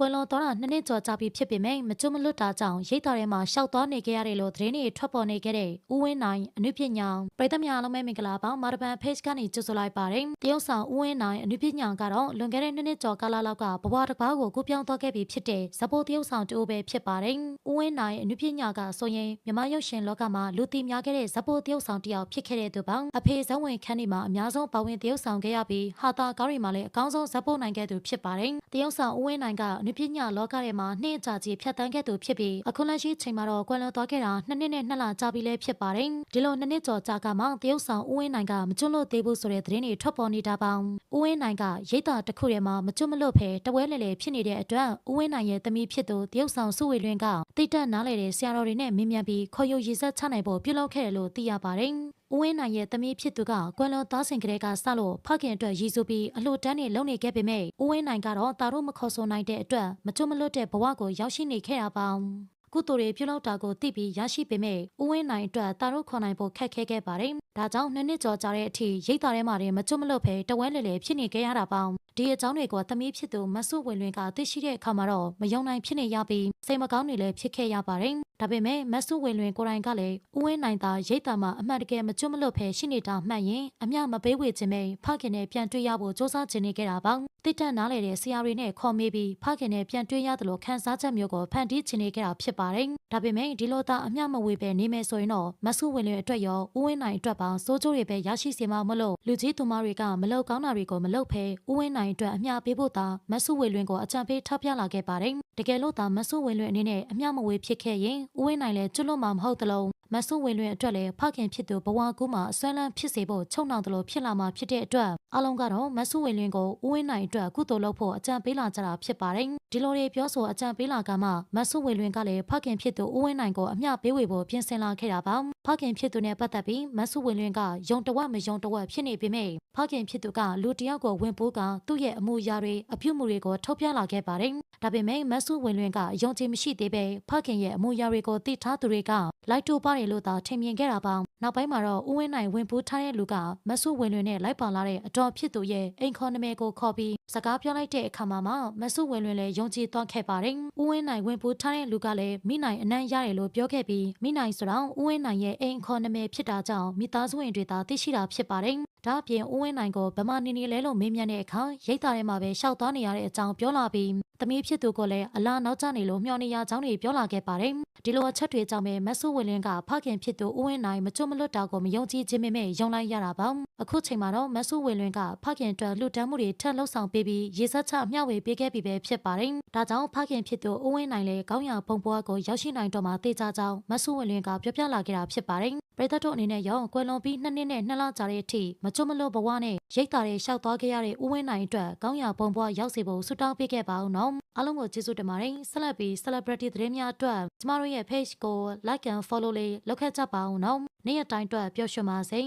ကွယ်လွန်သွားတာနှစ်နှစ်ကျော်ကြာပြီဖြစ်ပေမဲ့မကျွတ်မလွတ်တာကြောင့်ရိတ်တာထဲမှာရှောက်သွားနေခဲ့ရတယ်လို့သတင်းတွေထွက်ပေါ်နေခဲ့တဲ့ဦးဝင်းနိုင်အနုပညာပရိသတ်များအားလုံးပဲမင်္ဂလာပါမာရပန် page ကနေကြိုဆိုလိုက်ပါတယ်တရုတ်ဆောင်ဦးဝင်းနိုင်အနုပညာကတော့လွန်ခဲ့တဲ့နှစ်နှစ်ကျော်ကာလလောက်ကဘဝတစ်ပါးကိုကူးပြောင်းသွားခဲ့ပြီဖြစ်တဲ့ဇပိုတရုတ်ဆောင်တူပဲဖြစ်ပါတယ်ဦးဝင်းနိုင်အနုပညာကဆိုရင်မြမရုပ်ရှင်လောကမှာလူသိများခဲ့တဲ့ဇပိုတရုတ်ဆောင်တစ်ယောက်ဖြစ်ခဲ့တဲ့သူပါအဖေဇဝင်ခန်းဒီမှာအများဆုံးပါဝင်တရုတ်ဆောင်ခဲ့ရပြီးဟာတာကားတွေမှာလည်းအကောင်းဆုံးဇပိုနိုင်ခဲ့သူဖြစ်ပါတယ်တရုတ်ဆောင်ဦးဝင်းနိုင်ကအနုပညာလောကထဲမှာနှစ်အကြာကြီးဖြတ်တန်းခဲ့သူဖြစ်ပြီးအခုလက်ရှိချိန်မှာတော့ကွယ်လွန်သွားခဲ့တာနှစ်နှစ်နဲ့နှစ်လကြာပြီလည်းဖြစ်ပါတယ်ဒီလိုနှစ်နှစ်ကျော်ကြာကမှတရုတ်ဆောင်ဦးဝင်းနိုင်ကမကျွတ်လွတ်သေးဘူးဆိုတဲ့သတင်းတွေထွက်ပေါ်နေတာပါဦးဝင်းနိုင်ကရိတ်တာတစ်ခုထဲမှာမကျွတ်မလွတ်ဖဲတဝဲလဲလဲဖြစ်နေတဲ့အတွက်ဦးဝင်းနိုင်ရဲ့သမီးဖြစ်သူတရုတ်ဆောင်စုဝေလွင်ကတိတ်တက်နားလေတဲ့ဆရာတော်တွေနဲ့မင်းမြန်ပြီးခေါ်ယူရည်ဆက်ချနိုင်ဖို့ပြုလုပ်ခဲ့တယ်လို့သိရပါတယ် ဦးဝင်းနိုင်ရဲ့သမီးဖြစ်သူကကွယ်လွန်သားစဉ်ကလေးကစလို့ဖခင်အတွက်ရည်စူးပြီးအလှတန်းနေလုံနေခဲ့ပေမဲ့ဦးဝင်းနိုင်ကတော့တာတို့မခေါ်ဆိုနိုင်တဲ့အတွက်မကျွတ်မလွတ်တဲ့ဘဝကိုရောက်ရှိနေခဲ့တာပါကုသိုလ်တွေပြုလုပ်တာကိုသိပြီးရရှိပေမဲ့ဦးဝင်းနိုင်အတွက်တာတို့ခေါ်နိုင်ဖို့ခက်ခဲခဲ့ပါတယ်။ဒါကြောင့်နှစ်နှစ်ကျော်ကြာတဲ့အထိရိတ်တာထဲမှာတင်မကျွတ်မလွတ်ဖဲတဝဲလေလေဖြစ်နေခဲ့ရတာပေါ့။ ဒီအကြောင်းတွေကိုသမီးဖြစ်သူမဆုဝင်လွင်ကသိရှိတဲ့အခါမှာတော့မယုံနိုင်ဖြစ်နေရပြီးစိတ်မကောင်းတွေလည်းဖြစ်ခဲ့ရပါတယ်။ဒါပေမဲ့မဆုဝင်လွင်ကိုယ်တိုင်ကလည်းဦးဝင်းနိုင်သာရိတ်တာမှာအမှန်တကယ်မကျွတ်မလွတ်ဖဲရှိနေတာမှတ်ရင်အမျှမပေးဝေခြင်းပဲဖခင်နဲ့ပြန်တွေ့ရဖို့စ조사ချင်နေခဲ့တာပေါ့။တိတ်တက်နားလေတဲ့ဆရာတွေနဲ့ခေါ်မေးပြီးဖခင်နဲ့ပြန်တွေ့ရတယ်လို့ခံစားချက်မျိုးကိုဖန်တီးချင်နေခဲ့တာဖြစ်ပါတယ်။ဒါပေမဲ့ဒီလိုသာအမျှမဝေပဲနေမယ်ဆိုရင်တော့မဆုဝင်လွင်အတွက်ရောဦးဝင်းနိုင်အတွက်ပါစိုးကျိုးတွေပဲရရှိစေမှာမလို့လူကြီးသူမတွေကမလောက်ကောင်းတာတွေကိုမလုပ်ဖဲဦးဝင်းနိုင်အတွက်အမျှပေးဖို့သာမဆုဝင်လွင်ကိုအကြံပေးထောက်ပြလာခဲ့ပါတယ်။တကယ်လို့သာမဆုဝင်လွင်အနေနဲ့အမျှမဝေဖြစ်ခဲ့ရင်ဦးဝင်းနိုင်လည်းကျွတ်လွတ်မှာမဟုတ်သလို မဆုဝင်လွင်အတွက်လည်းဖခင်ဖြစ်သူဘဝကူးမှာအစွမ်းလန်းဖြစ်စေဖို့ချုံနှောင်တယ်လို့ဖြစ်လာမှာဖြစ်တဲ့အတွက်အလုံးကတော့မဆုဝင်လွင်ကိုဦးဝင်းနိုင်အတွက်ကုသိုလ်လုပ်ဖို့အကြံပေးလာကြတာဖြစ်ပါတယ်။ဒီလိုတွေပြောဆိုအကြံပေးလာကမှမဆုဝင်လွင်ကလည်းဖခင်ဖြစ်သူဦးဝင်းနိုင်ကိုအမျှပေးဝေဖို့ပြင်ဆင်လာခဲ့တာပါ။ဖခင်ဖြစ်သူနဲ့ပတ်သက်ပြီးမဆုဝင်လွင်ကယုံတဝက်မယုံတဝက်ဖြစ်နေပေမဲ့ဖခင်ဖြစ်သူကလူတယောက်ကိုဝင်ပိုးကသူ့ရဲ့အမှုရာတွေအပြုမှုတွေကိုထုတ်ပြလာခဲ့ပါတယ်။ဒါပေမဲ့မဆုဝင်လွင်ကယုံကြည်မရှိသေးပဲဖခင်ရဲ့အမှုရာတွေကိုသိထားသူတွေကလိုက်တူပါတယ်လို့သာထင်မြင်ခဲ့တာပါ။နောက်ပိုင်းမှာတော့ဦးဝင်းနိုင်ဝင်ပိုးထားတဲ့လူကမဆုဝင်လွင်နဲ့လိုက်ပါလာတဲ့အတော်ဖြစ်သူရဲ့အိမ်ခေါ်နာမည်ကိုခေါ်ပြီးစကားပြောလိုက်တဲ့အခါမှာမှမဆုဝင်လွင်လည်းယုံကြည်သွားခဲ့ပါတယ်။ဦးဝင်းနိုင်ဝင်ပိုးထားတဲ့လူကလည်းမိနိုင်အနံ့ရတယ်လို့ပြောခဲ့ပြီးမိနိုင်ဆိုတော့ဦးဝင်းနိုင်ရဲ့အိမ်ခေါ်နာမည်ဖြစ်တာကြောင့်မိသားစုဝင်တွေသာသိရှိတာဖြစ်ပါတယ်။ဒါအပြင်ဦးဝင်းနိုင်ကိုဗမာနေနေလဲလို့မေးမြန်းတဲ့အခါရိတ်တာထဲမှာပဲရှောက်သွားနေရတဲ့အကြောင်းပြောလာပြီးသမီးဖြစ်သူကလည်းအလားနောက်ကျနေလို့မျှော်နေရကြောင်းတွေပြောလာခဲ့ပါတယ်။ဒီလိုအချက်တွေကြောင့်ပဲမဆုဝင်လင်းကဖခင်ဖြစ်သူဦးဝင်းနိုင်မကျွတ်မလွတ်တာကိုမယုံကြည်ခြင်းမဲ့ယုံလိုက်ရတာပါ။အခုချိန်မှာတော့မဆုဝင်လင်းကဖခင်အတွက်လှူဒန်းမှုတွေထပ်လှုပ်ဆောင်ပေးပြီးရေစက်ချမျှဝေပေးခဲ့ပြီးပဲဖြစ်ပါတယ်။ဒါကြောင့်ဖခင်ဖြစ်သူဦးဝင်းနိုင်လည်းကောင်းရာဘုံဘွားကိုရောက်ရှိနိုင်တော့မှတေချာကြောင်းမဆုဝင်လင်းကပြောပြလာခဲ့တာဖြစ်ပါတယ်။ ပရိသတ်တို့အနေနဲ့ရောကွယ်လွန်ပြီးနှစ်နှစ်နဲ့နှစ်လကြာတဲ့အထိမကျွတ်မလွတ်ဘဝနဲ့ရိတ်တာတွေရှောက်သွားခဲ့ရတဲ့ဦးဝင်းနိုင်အတွက်ကောင်းရာဘုံဘွားရောက်စေဖို့ဆုတောင်းပေးခဲ့ပါဦးနော်အားလုံးကိုကျေးဇူးတင်ပါတယ်ဆက်လက်ပြီး celebrity သတင်းများအတွက်ကျမတို့ရဲ့ page ကို like and follow လေးလုပ်ခဲ့ကြပါဦးနော်နေ့ရက်တိုင်းအတွက်ပျော်ရွှင်ပါစေ